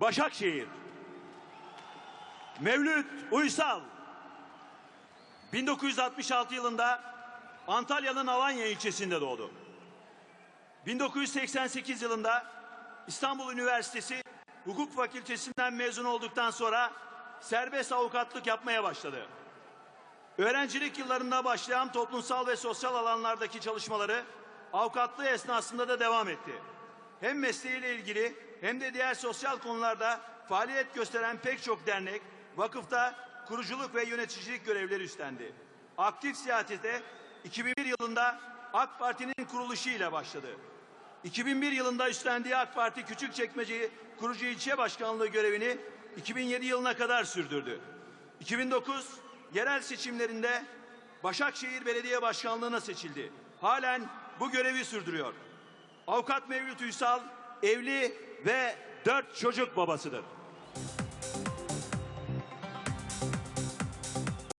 Başakşehir. Mevlüt Uysal. 1966 yılında Antalya'nın Alanya ilçesinde doğdu. 1988 yılında İstanbul Üniversitesi Hukuk Fakültesinden mezun olduktan sonra serbest avukatlık yapmaya başladı. Öğrencilik yıllarında başlayan toplumsal ve sosyal alanlardaki çalışmaları avukatlığı esnasında da devam etti. Hem mesleğiyle ilgili hem de diğer sosyal konularda faaliyet gösteren pek çok dernek, vakıfta kuruculuk ve yöneticilik görevleri üstlendi. Aktif siyasete 2001 yılında AK Parti'nin kuruluşu ile başladı. 2001 yılında üstlendiği AK Parti Küçükçekmece kurucu ilçe başkanlığı görevini 2007 yılına kadar sürdürdü. 2009 yerel seçimlerinde Başakşehir Belediye Başkanlığı'na seçildi. Halen bu görevi sürdürüyor. Avukat Mevlüt Üysal evli ve dört çocuk babasıdır.